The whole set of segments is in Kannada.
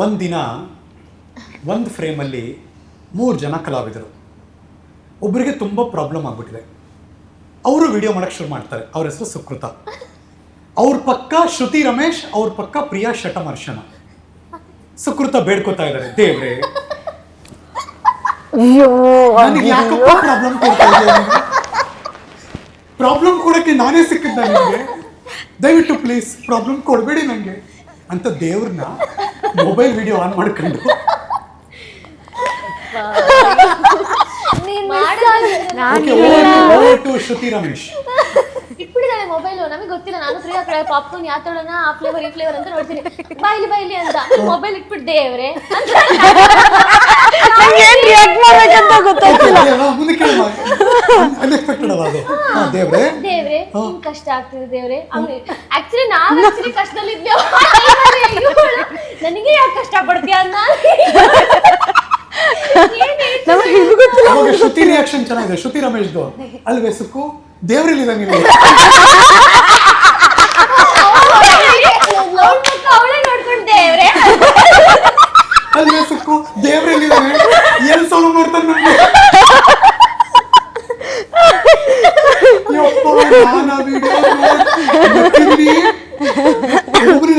ಒಂದಿನ ಒಂದು ಫ್ರೇಮಲ್ಲಿ ಮೂರು ಜನ ಕಲಾವಿದರು. ಒಬ್ಬರಿಗೆ ತುಂಬ ಪ್ರಾಬ್ಲಮ್ ಆಗ್ಬಿಟ್ಟಿದೆ. ಅವರು ವಿಡಿಯೋ ಮಾಡಕ್ಕೆ ಶುರು ಮಾಡ್ತಾರೆ. ಅವ್ರ ಹೆಸರು ಸುಕೃತ. ಅವ್ರ ಪಕ್ಕ ಶ್ರುತಿ ರಮೇಶ್ ಅವ್ರ ಪಕ್ಕ ಪ್ರಿಯಾ ಶಟಮರ್ಶನ ಸುಕೃತ ಬೇಡ್ಕೋತಾ ಇದ್ದಾರೆ. ದೇವ್ರೆ. ಅಯ್ಯೋ ನನಗೆ ಯಾಕಪ್ಪ ಪ್ರಾಬ್ಲಮ್ ಕೊಡ್ತಾ ಪ್ರಾಬ್ಲಮ್ ಕೊಡಕ್ಕೆ ನಾನೇ ಸಿಕ್ಕಿದ್ದ ನಿಮಗೆ ದಯವಿಟ್ಟು ಪ್ಲೀಸ್ ಪ್ರಾಬ್ಲಮ್ ಕೊಡಬೇಡಿ ನನಗೆ ಅಂತ ದೇವ್ರನ್ನ ಮೊಬೈಲ್ ವಿಡಿಯೋ ಆನ್ ಮಾಡ್ಕೊಂಡು. Okay to Shruti Ramesh. ಇಟ್ಬಿಟ್ಟಿದ್ದಾಳೆ ಮೊಬೈಲ್ ನಮಗೆ ಗೊತ್ತಿಲ್ಲ. ನಾನು ಫ್ರೀ ಕಡೆ ಪಾಪ್ಕಾರ್ನ್ ಯಾವ ತಗೊಳ್ಳೋಣ ಆ ಫ್ಲೇವರ್ ಈ ಫ್ಲೇವರ್ ಅಂತ ನೋಡ್ತೀನಿ. ಬಾಯ್ಲಿ ಬಾಯ್ಲಿ ಅಂತ. ಮೊಬೈಲ್ ಇಟ್ಬಿಟ್ಟು ದೇವ್ರೆ. ನಂಗೆ ಏನ್ ರಿಯಾಕ್ಟ್ ಮಾಡ್ಬೇಕಂತ ಗೊತ್ತಾಗ್ತಿಲ್ಲ? ಮುಂದಕ್ಕೆ ಅನ್ಎಕ್ಸ್ಪೆಕ್ಟೆಡ್ ಅಲ್ಲ ಅದು. ಹಾ ದೇವ್ರೆ. ದೇವ್ರೆ ಕಷ್ಟ ಆಗ್ತಿದೆ ದೇವ್ರೆ. ಆಕ್ಚುಲಿ ನಾವ್ ಆಕ್ಚುಲಿ ಕಷ್ಟದಲ್ಲಿ ಇದ್ವಿ ನನಗೆ ಯಾಕೆ ಕಷ್ಟ ಪಡ್ತೀಯ ಅನ್ನ? ನಮಗೆ ಇದು ಗೊತ್ತಿಲ್ಲ ಅವಾಗ ಶ್ರುತಿ ರಿಯಾಕ್ಷನ್ ಚೆನ್ನಾಗಿದೆ. ಶ್ರುತಿ ರಮೇಶ್ದು. ಅಲ್ವೇ ಸುಕ್ಕು? ದೇವ್ರಲ್ಲಿ ನೀವು ನೋಡ್ಬೇಕು ಅವಳೇ ನೋಡ್ಕೊಂಡು ದೇವ್ರೆ ಅಲ್ವೇ ಸುಕ್ಕು ದೇವ್ರಲ್ಲಿ ಎಲ್ಲಿ ಸೋಲು ಮಾಡ್ತಾನೆ ನನಗೆ?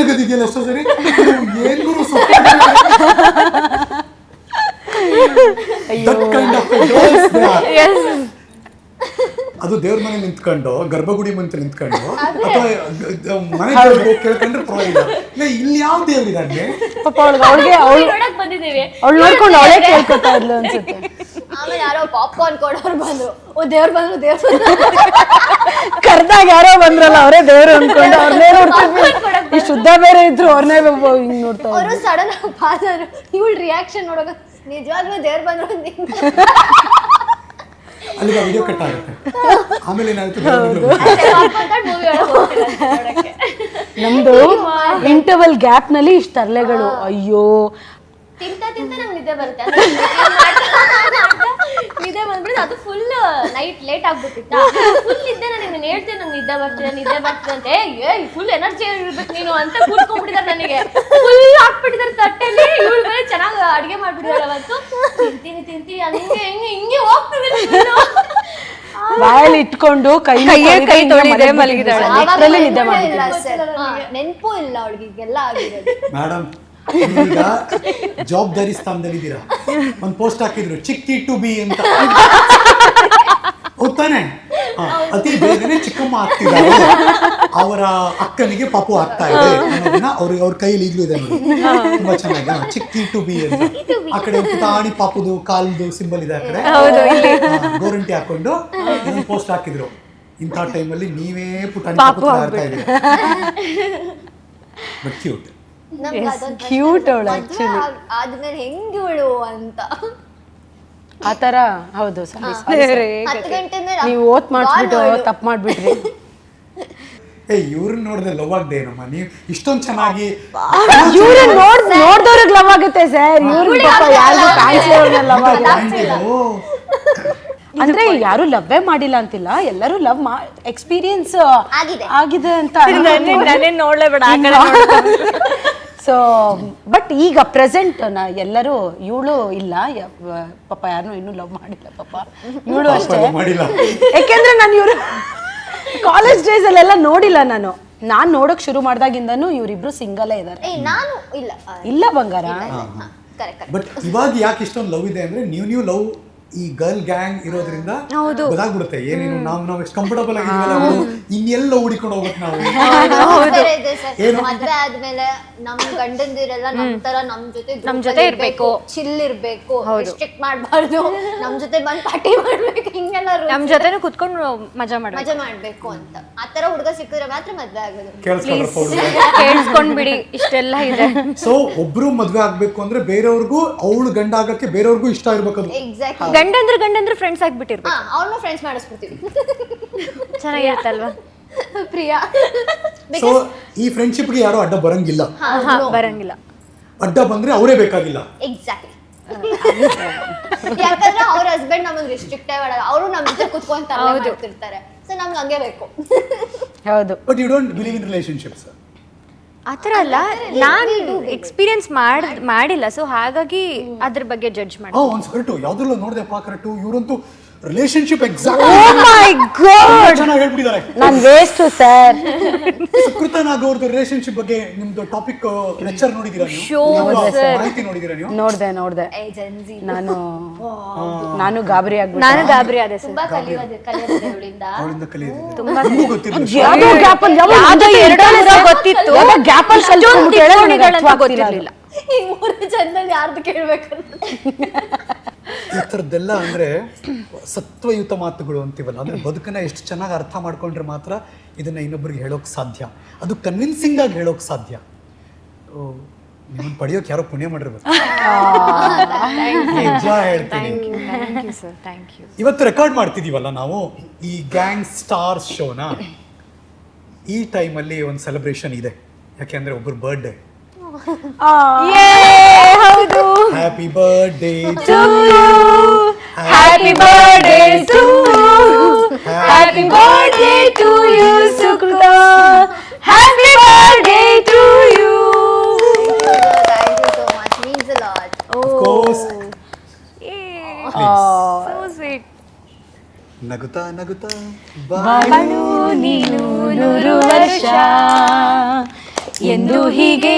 ಗದಿಗೆಲ್ಲ ಸರಿ? ಏನ್ ಗುರು ಸುಕ್ಕು? That kind of girls they are. ಅದು ದೇವ್ರ ಮನೆ ನಿಂತ್ಕೊಂಡು ಗರ್ಭಗುಡಿ ಮಂತ್ರ ನಿಂತ್ಕೊಂಡು ಅಥವಾ ಮನೆ ದೇವ್ರಿಗೆ ಕೇಳ್ಕೊಂಡ್ರೆ ಪರವಾಗಿಲ್ಲ. ಇಲ್ಲ ಇಲ್ಲಿ ಯಾವ ದೇವ್ರಿದಾಗೆ ಪಾಪ ಅವಳಿಗೆ ಅವಳಿಗೆ ಅವಳು ನೋಡಕ್ ಬಂದಿದ್ದೀವಿ. ಅವಳು ನೋಡ್ಕೊಂಡು ಅವಳೇ ಕೇಳ್ಕೊತಾ ಇದ್ಲು ಅನ್ಸುತ್ತೆ. ಆಮೇಲೆ ಯಾರೋ ಪಾಪ್ಕಾರ್ನ್ ಕೊಡೋರು ಬಂದ್ರು. ಓ ದೇವ್ರು ಬಂದ್ರು ದೇವ್ರು ಕರ್ದಾಗ ಯಾರೋ ಬಂದ್ರಲ್ಲ ಅವರೇ ದೇವ್ರು ಅನ್ಕೊಂಡು ಅವ್ರನ್ನೇ ನೋಡ್ತಿದ್ವಿ. ಈ ಶುದ್ಧ ಬೇರೆ ಇದ್ರು ಅವ್ರನ್ನೇ ಹಿಂಗ್ ನೋಡ್ತಾರೆ. ಅವರು ಸಡನ್ ಆಗಿ ಬಾದರು ಇವಳು ರಿಯಾಕ್ಷನ್ ನೋಡೋಕೆ ನಿಜವಾಗ್ಲೂ ದೇವ್ರು ಬಂದ್ರು ಅಂತ. ಅಲ್ಲಿಗೆ ವಿಡಿಯೋ ಕಟ್ ಆಗುತ್ತೆ. ಆಮೇಲೆ ನೋಡಕ್ಕೆ. ನಮ್ದು ಇಂಟರ್ವಲ್ ಗ್ಯಾಪ್ನಲ್ಲಿ ಇಷ್ಟ ತರಲೆಗಳು ಅಯ್ಯೋ. ತಿಂತ ತಿಂತ ನಂಗೆ ನಿದ್ದೆ ಬರುತ್ತೆ. ಅದು ಫುಲ್ ನೈಟ್ ಲೇಟ್ ಆಗ್ಬಿಟ್ಟಿತ್ತ? ಫುಲ್ ನಿದ್ದೆ ನನಗೆ ನಾನು ಹೇಳ್ತೇನೆ ನಂಗೆ ನಿದ್ದೆ ಬರ್ತಿದೆ ನಿದ್ದೆ ಬರ್ತಿದೆ ಅಂತ. ಏ ಫುಲ್ ಎನರ್ಜಿ ಇರ್ಬೇಕು ನೀನು ಅಂತ ಕೂತ್ಕೊಂಡ್ಬಿಟ್ಟಿದ್ದಾರೆ ನನಗೆ. ಫುಲ್ ಹಾಕ್ಬಿಟ್ಟಿದ್ದಾರೆ ತಟ್ಟೆಲಿ. ಇವಳು ಬೇರೆ ಚೆನ್ನಾಗಿ ಅಡುಗೆ ಮಾಡ್ಬಿಟ್ಟಿದ್ದಾರೆ ಅವತ್ತು. ತಿಂತೀನಿ ತಿಂತೀನಿ ಹಂಗೆ ಹಿಂಗೆ ಹಿಂಗೆ ಹೋಗ್ತದೆ ನೀನು. ಬಾಯಲ್ಲಿ ಇಟ್ಕೊಂಡು ಕೈ ಕೈಯೇ ಕೈ ತೊಳಿದೆ ಮಲಗಿದಾಳೆ. ನೆನಪು ಇಲ್ಲ ಅವಳಿಗೆ ಈಗೆಲ್ಲ ಆಗಿರೋದು. ಮೇಡಮ್ ಈಗ ಜವಾಬ್ದಾರಿ ಸ್ಥಾನದಲ್ಲಿದ್ದೀರಾ ಒಂದು ಪೋಸ್ಟ್ ಹಾಕಿದ್ರು ಚಿಕ್ಕಿ ಟು ಬಿ ಅಂತ. ಹೋಗ್ತಾನೆ ಅತಿ ಬೇಗನೆ ಚಿಕ್ಕಮ್ಮ ಆಗ್ತಿದ್ದಾರೆ. ಅವರ ಅಕ್ಕನಿಗೆ ಪಾಪು ಆಗ್ತಾ ಇದೆ ಅನ್ನೋದನ್ನ ಅವ್ರ ಅವ್ರ ಕೈಯಲ್ಲಿ ಈಗಲೂ ಇದೆ ನೋಡಿ. ತುಂಬಾ ಚೆನ್ನಾಗಿ ಹಾ, ಚಿಕ್ಕಿ ಟು ಬಿ ಅಂತ. ಆ ಕಡೆ ಪುಟಾಣಿ ಪಾಪುದು ಕಾಲ್ದು ಸಿಂಬಲ್ ಇದೆ ಆ ಕಡೆ. ಹಾ, ಗೋರಂಟಿ ಹಾಕೊಂಡು ಪೋಸ್ಟ್ ಹಾಕಿದ್ರು. ಇಂಥ ಟೈಮಲ್ಲಿ ನೀವೇ ಪುಟಾಣಿ ಪಾಪು ಆಗ್ತಾ ಇದ್ದೀರಿ. ಬಟ್ ಕ್ಯೂಟ್ cute ಅವಳು ಆಕ್ಚುಲಿ ಆದ್ಮೇಲೆ ಹೆಂಗ್ ಇವಳು ಅಂತ? ಆ ತರ ಹೌದು ಸರ್ ಹತ್ತು ಗಂಟೆ ಮೇಲೆ ನೀವು ಓತ್ ಮಾಡಿಸ್ಬಿಟ್ಟು ತಪ್ಪು ಮಾಡ್ಬಿಟ್ರಿ. ಏ ಇವ್ರನ್ನ ನೋಡಿದ್ರೆ ಲವ್ ಆಗದೆ ಏನಮ್ಮ? ನೀವು ಇಷ್ಟೊಂದು ಚೆನ್ನಾಗಿ ಇವ್ರನ್ನ ನೋಡ್ ನೋಡ್ದವ್ರಿಗೆ ಲವ್ ಆಗುತ್ತೆ ಸರ್ ಇವ್ರಿಗೆ ಪಾಪ ಯಾರಿಗೂ ಕಾಣಿಸ್ಲೇ ಲವ್ ಅಂದ್ರೆ ಯಾರು ಲವ್ವೇ ಮಾಡಿಲ್ಲ ಅಂತಿಲ್ಲ ಎಲ್ಲರೂ ಲವ್ ಮಾ ಎಕ್ಸ್ಪೀರಿಯನ್ಸ್ ಆಗಿದೆ. ಆಗಿದೆ ಅಂತ ನಾನೇ ನೋಡ್ಲೇ ಬೇಡ ಸೊ ಬಟ್ ಈಗ ಪ್ರೆಸೆಂಟ್ ನಾ ಎಲ್ಲರೂ ಇವಳು ಇಲ್ಲ. ಯ- ಪಾಪ ಯಾರು ಇನ್ನೂ ಲವ್ ಮಾಡಿಲ್ಲ ಪಾಪ. ಇವಳು ಅಷ್ಟೇ. ಮಾಡಿಲ್ಲ. ಯಾಕೆಂದ್ರೆ ನಾನು ಇವರು ಕಾಲೇಜ್ ಡೇಸ್ ಅಲ್ಲೆಲ್ಲ ನೋಡಿಲ್ಲ ನಾನು. ನಾನ್ ನೋಡಕ್ ಶುರು ಮಾಡ್ದಾಗಿಂದನು ಇವರಿಬ್ರು ಸಿಂಗಲೇ ಇದ್ದಾರೆ ಏ ನಾನು ಇಲ್ಲ. ಇಲ್ಲ ಬಂಗಾರ? ಕರೆಕ್ಟ್ ಕರೆಕ್ಟ್ ಬಟ್ ಇವಾಗ ಯಾಕೆ ಇಷ್ಟೊಂದು ಲವ್ ಇದೆ ಅಂದ್ರೆ ನ್ಯೂ ನ್ಯೂ ಲವ್ ಈ ಗರ್ಲ್ ಗ್ಯಾಂಗ್ ಇರೋದ್ರಿಂದ ಗೊತ್ತಾಗ್ಬಿಡುತ್ತೆ. ಏನೇನು ನಾವು ನಾವು ಎಷ್ಟು ಕಂಫರ್ಟಬಲ್ ಆಗಿ ಇನ್ನೆಲ್ಲ ಹುಡಿಕೊಂಡು ಹೋಗ್ಬೇಕು ನಾವು. ಬೇರೆ ಇದೆ ಸರ್ ಏನು? ಮದ್ವೆ ಆದ್ಮೇಲೆ ನಮ್ ಗಂಡಂದಿರೆಲ್ಲ ನಮ್ ತರ ನಮ್ ಜೊತೆ ನಮ್ ಜೊತೆ ಇರ್ಬೇಕು. ಚಿಲ್ ಇರ್ಬೇಕು. ರೆಸ್ಟ್ರಿಕ್ಟ್ ಮಾಡ್ಬಾರ್ದು. ನಮ್ ಜೊತೆ ಬಂದ್ ಪಾರ್ಟಿ ಮಾಡ್ಬೇಕು. ಹಿಂಗೆಲ್ಲ ನಮ್ ಜೊತೆನೂ ಕುತ್ಕೊಂಡು ಮಜಾ ಮಾಡ ಮಜಾ ಮಾಡ್ಬೇಕು ಅಂತ. ಆತರ ಹುಡುಗ ಸಿಕ್ಕಿದ್ರೆ ಮಾತ್ರ ಮದ್ವೆ ಆಗೋದು. ಕೇಳಿಸ್ಕೊಂಡ್ ಬಿಡಿ ಇಷ್ಟೆಲ್ಲ ಇದೆ. ಸೊ ಒಬ್ರು ಮದ್ವೆ ಆಗ್ಬೇಕು ಅಂದ್ರೆ ಬೇರೆಯವ್ರಿಗೂ ಅವಳು ಗಂಡ ಆಗಕ್ಕೆ ಬೇರೆಯವ್ರಿಗೂ ಇಷ್ಟ ಇರ್ಬೇಕು ಅದು ಎಕ್ಸಾಕ್ಟ್ಲಿ ಗಂಡಂದ್ರ ಗಂಡಂದ್ರ ಫ್ರೆಂಡ್ಸ್ ಆಗ್ಬಿಟ್ಟಿರ್ಬೇಕು. ಅವ್ರನ್ನೂ ಫ್ರೆಂಡ್ಸ್ ಮಾಡಿಸ್ಬಿಡ್ತೀವಿ. ಚೆನ್ನಾಗಿರುತ್ತಲ್ವಾ? ಪ್ರಿಯಾ. ಸೊ ಈ ಫ್ರೆಂಡ್ಶಿಪ್ಗೆ ಯಾರು ಅಡ್ಡ ಬರಂಗಿಲ್ಲ. ಹಾ ಬರಂಗಿಲ್ಲ. ಅಡ್ಡ ಬಂದ್ರೆ ಅವರೇ ಬೇಕಾಗಿಲ್ಲ. ಎಕ್ಸಾಕ್ಟ್ಲಿ ಯಾಕಂದ್ರೆ ಅವ್ರ ಹಸ್ಬೆಂಡ್ ನಮಗೆ ರಿಸ್ಟ್ರಿಕ್ಟೇ ಮಾಡಲ್ಲ ಅವರು ನಮ್ಮ ಜೊತೆ ಕುತ್ಕೊಂತ ಮಾಡ್ತಿರ್ತಾರೆ. ಸೊ ನಮ್ಗೆ ಹಂಗೆ ಬೇಕು. ಹೌದು. But you don't believe in relationships ಆ ಥರ ಅಲ್ಲ ನಾನು ಎಕ್ಸ್ಪೀರಿಯನ್ಸ್ ಮಾಡ್ ಮಾಡಿಲ್ಲ. ಸೊ ಹಾಗಾಗಿ ಅದ್ರ ಬಗ್ಗೆ ಜಡ್ಜ್ ಮಾಡಿ. ಹಾ ಒಂದ್ ಹೊರಟು ಯಾವ್ದ್ರಲ್ಲೂ ನೋಡಿದೆಪ್ಪ ಕರೆಕ್ಟು ಇವರಂತೂ ರಿಲೇಶನ್ಶಿಪ್ ಎಕ್ಸಾಕ್ಟ್ ಮೈ ಗಾಡ್ ಚೆನ್ನಾಗಿ ಹೇಳ್ಬಿಟ್ಟಿದ್ದಾರೆ. ನಾನು ವೇಸ್ಟ್ ಸರ್ ಸುಕೃತ ನಾಗ್ ಅವ್ರದ್ದು ರಿಲೇಶನ್ಶಿಪ್ ಬಗ್ಗೆ ನಿಮ್ದು ಟಾಪಿಕ್ ಲೆಕ್ಚರ್ ನೋಡಿದೀರಾ ನೀವು. ಮಾಹಿತಿ ನೋಡಿದೀರಾ ನೀವು? ನೋಡ್ದೆ ನೋಡ್ದೆ. ನಾನು ನಾನು ಗಾಬರಿ ಆಗ್ಬಿಟ್ಟೆ. ನಾನು ಗಾಬರಿ ಆದೆ ಸರ್ ತುಂಬಾ ಕಲಿಯೋದು ಕಲಿಯೋದು ಅವಳಿಂದ. ಅವಳಿಂದ ಕಲಿಯೋದು ನಿಮಗೂ ಗೊತ್ತಿರಲಿಲ್ಲ ಯಾವ್ದೋ ಗ್ಯಾಪ್ ಅಲ್ಲಿ ಯಾವ ಯಾವ್ದೋ ಎರಡೋ ಗೊತ್ತಿತ್ತು. ಯಾವ್ದೋ ಗ್ಯಾಪ್ ಅಲ್ಲಿ ಕಲ್ತ್ಕೊಂಡ್ಬಿಟ್ಟು. ಗೊತ್ತಿರ್ಲಿಲ್ಲ. ಈ ಮೂರು ಜನದಲ್ಲಿ ಯಾರ್ದು ಕೇಳ್ಬೇಕು ಈ ಥರದ್ದೆಲ್ಲ ಅಂದರೆ ಸತ್ವಯುತ ಮಾತುಗಳು ಅಂತೀವಲ್ಲ ಅಂದರೆ ಬದುಕನ್ನು ಎಷ್ಟು ಚೆನ್ನಾಗಿ ಅರ್ಥ ಮಾಡ್ಕೊಂಡ್ರೆ ಮಾತ್ರ ಇದನ್ನು ಇನ್ನೊಬ್ಬರಿಗೆ ಹೇಳೋಕೆ ಸಾಧ್ಯ. ಅದು ಕನ್ವಿನ್ಸಿಂಗ್ ಆಗಿ ಹೇಳೋಕ್ಕೆ ಸಾಧ್ಯ. ನಿಮ್ಮನ್ನು ಪಡೆಯೋಕೆ ಯಾರೋ ಪುಣ್ಯ ಮಾಡಿರ್ಬೇಕು. ನಿಜ ಹೇಳ್ತೀನಿ. ಇವತ್ತು ರೆಕಾರ್ಡ್ ಮಾಡ್ತಿದ್ದೀವಲ್ಲ ನಾವು ಈ ಗ್ಯಾಂಗ್ ಸ್ಟಾರ್ ಶೋನ ಈ ಟೈಮಲ್ಲಿ ಒಂದು ಸೆಲೆಬ್ರೇಷನ್ ಇದೆ. ಯಾಕೆಂದರೆ ಒಬ್ಬರು ಬರ್ಡೇ ಹೌದು happy birthday happy birthday to happy birthday to you Sukruta happy birthday to you thank you so much means a lot course so sweet ನಗುತ್ತಾ ನಗುತ್ತಾ ಬಾಳು ನೀನು ನೂರು ವರ್ಷ ಎಂದು ಹೀಗೆ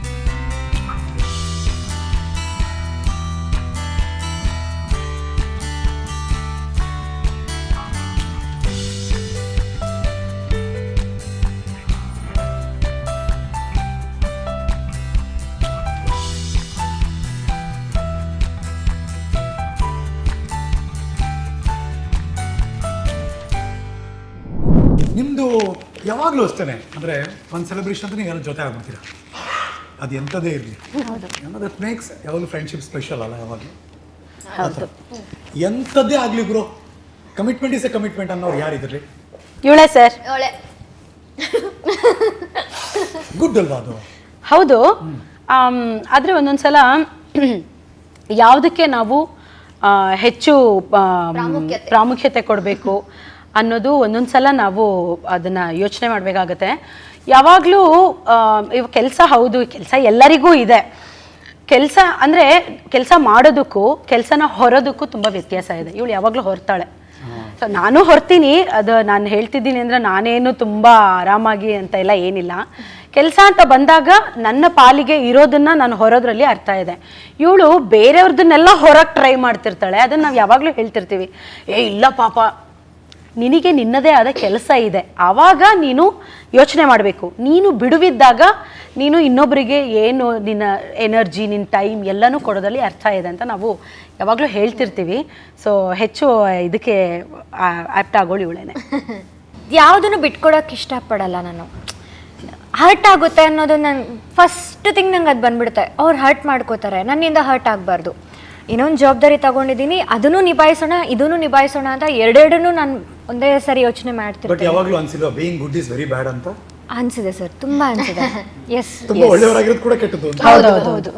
ನಿಮ್ದು ಯಾವಾಗಲೂ ಅಷ್ಟೇ ಅಂದರೆ ಒಂದು ಸೆಲೆಬ್ರೇಷನ್ ಅಂತ ನೀವು ಜೊತೆ ಆಗ್ಬಿಡ್ತೀರಾ? ಅದು ಎಂಥದೇ ಇರಲಿ. ದಟ್ ಮೇಕ್ಸ್ ಯಾವಾಗಲೂ ಫ್ರೆಂಡ್ಶಿಪ್ ಸ್ಪೆಷಲ್ ಅಲ್ಲ ಯಾವಾಗಲೂ? ಎಂಥದ್ದೇ ಆಗಲಿ ಗುರು ಕಮಿಟ್ಮೆಂಟ್ ಇಸ್ ಎ ಕಮಿಟ್ಮೆಂಟ್ ಅನ್ನೋರು ಯಾರಿದ್ರಿ ಇವಳೆ ಸರ್ ಇವಳೆ ಗುಡ್ ಅಲ್ವಾ ಅದು? ಹೌದು. ಆದರೆ ಒಂದೊಂದು ಸಲ ಯಾವುದಕ್ಕೆ ನಾವು ಹೆಚ್ಚು. ಪ್ರಾಮುಖ್ಯತೆ ಕೊಡಬೇಕು ಅನ್ನೋದು ಒಂದೊಂದ್ಸಲ ನಾವು ಅದನ್ನ ಯೋಚನೆ ಮಾಡಬೇಕಾಗತ್ತೆ. ಯಾವಾಗಲೂ ಇವ ಕೆಲಸ ಹೌದು ಕೆಲಸ ಎಲ್ಲರಿಗೂ ಇದೆ. ಕೆಲಸ ಅಂದರೆ ಕೆಲಸ ಮಾಡೋದಕ್ಕೂ ಕೆಲಸನ ಹೊರೋದಕ್ಕೂ ತುಂಬ ವ್ಯತ್ಯಾಸ ಇದೆ. ಇವಳು ಯಾವಾಗಲೂ ಹೊರ್ತಾಳೆ. ಸೊ ನಾನು ಹೊರ್ತೀನಿ ಅದು ನಾನು ಹೇಳ್ತಿದ್ದೀನಿ ಅಂದರೆ ನಾನೇನು ತುಂಬ ಆರಾಮಾಗಿ ಅಂತ ಎಲ್ಲ ಏನಿಲ್ಲ. ಕೆಲಸ ಅಂತ ಬಂದಾಗ ನನ್ನ ಪಾಲಿಗೆ ಇರೋದನ್ನ ನಾನು ಹೊರೋದ್ರಲ್ಲಿ ಅರ್ಥ ಇದೆ. ಇವಳು ಬೇರೆಯವ್ರದನ್ನೆಲ್ಲ ಹೊರಗೆ ಟ್ರೈ ಮಾಡ್ತಿರ್ತಾಳೆ. ಅದನ್ನು ನಾವು ಯಾವಾಗಲೂ ಹೇಳ್ತಿರ್ತೀವಿ. ಏ ಇಲ್ಲ ಪಾಪ ನಿನಗೆ ನಿನ್ನದೇ ಆದ ಕೆಲಸ ಇದೆ. ಆವಾಗ ನೀನು ಯೋಚನೆ ಮಾಡಬೇಕು. ನೀನು ಬಿಡುವಿದ್ದಾಗ ನೀನು ಇನ್ನೊಬ್ಬರಿಗೆ ಏನು ನಿನ್ನ ಎನರ್ಜಿ ನಿನ್ನ ಟೈಮ್ ಎಲ್ಲನೂ ಕೊಡೋದಲ್ಲಿ ಅರ್ಥ ಇದೆ ಅಂತ ನಾವು ಯಾವಾಗಲೂ ಹೇಳ್ತಿರ್ತೀವಿ. ಸೊ ಹೆಚ್ಚು ಇದಕ್ಕೆ ಆ್ಯಪ್ಟ್ ಆಗೋಳು ಇವಳೇನೆ. ಯಾವುದನ್ನು ಬಿಟ್ಕೊಡೋಕೆ ಇಷ್ಟಪಡಲ್ಲ ನಾನು. ಹರ್ಟ್ ಆಗುತ್ತೆ ಅನ್ನೋದು ನನ್ನ ಫಸ್ಟ್ ಥಿಂಗ್ ನಂಗೆ ಅದು ಬಂದ್ಬಿಡುತ್ತೆ. ಅವ್ರು ಹರ್ಟ್ ಮಾಡ್ಕೋತಾರೆ. ನನ್ನಿಂದ ಹರ್ಟ್ ಆಗಬಾರ್ದು. ಇನ್ನೊಂದು ಜವಾಬ್ದಾರಿ ತಗೊಂಡಿದ್ದೀನಿ ಅದನ್ನು ನಿಭಾಯಿಸೋಣ ಇದನ್ನು ನಿಭಾಯಿಸೋಣ ಅಂತ ಎರಡೆರಡನ್ನು ನಾನು ಒಂದೇ ಸರಿ ಯೋಚನೆ ಬಟ್ ಮಾಡ್ತಿರ್ತೀನಿ ಯಾವಾಗಲೂ ಅನ್ಸಿಲ್ವಾ being good is very bad ಅಂತ? ಅನ್ಸಿದೆ ಸರ್ ತುಂಬಾ ಅನ್ಸಿದೆ. ಎಸ್ ತುಂಬಾ ಒಳ್ಳೆಯವರಾಗಿರೋದು ಕೂಡ ಕೆಟ್ಟದ್ದು ಅಂತ. ಹೌದೌದು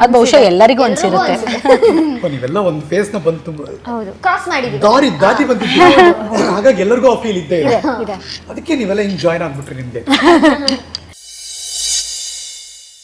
ಅದು ಬಹುಶಃ ಎಲ್ಲರಿಗೂ ಅನ್ಸಿರುತ್ತೆ. ಅಪ್ಪ, ನೀವೆಲ್ಲ ಒಂದು ಫೇಸ್ನ ಬಂದು ತುಂಬ ಹೌದು. ಕ್ರಾಸ್ ಮಾಡಿದೀವಿ ದಾರಿ ದಾಟಿ ಬಂದಿದ್ದೀವಿ ಹಾಗಾಗಿ ಎಲ್ಲರಿಗೂ ಆ ಫೀಲ್ ಇದ್ದೇ ಇದೆ ಇದೆ. ಅದಕ್ಕೆ ನೀವೆಲ್ಲ ಹಿಂಗ್ ಜಾಯ್ನ್ ಆಗ್ಬಿಟ್ರಿ ನಿಮ್ಗೆ.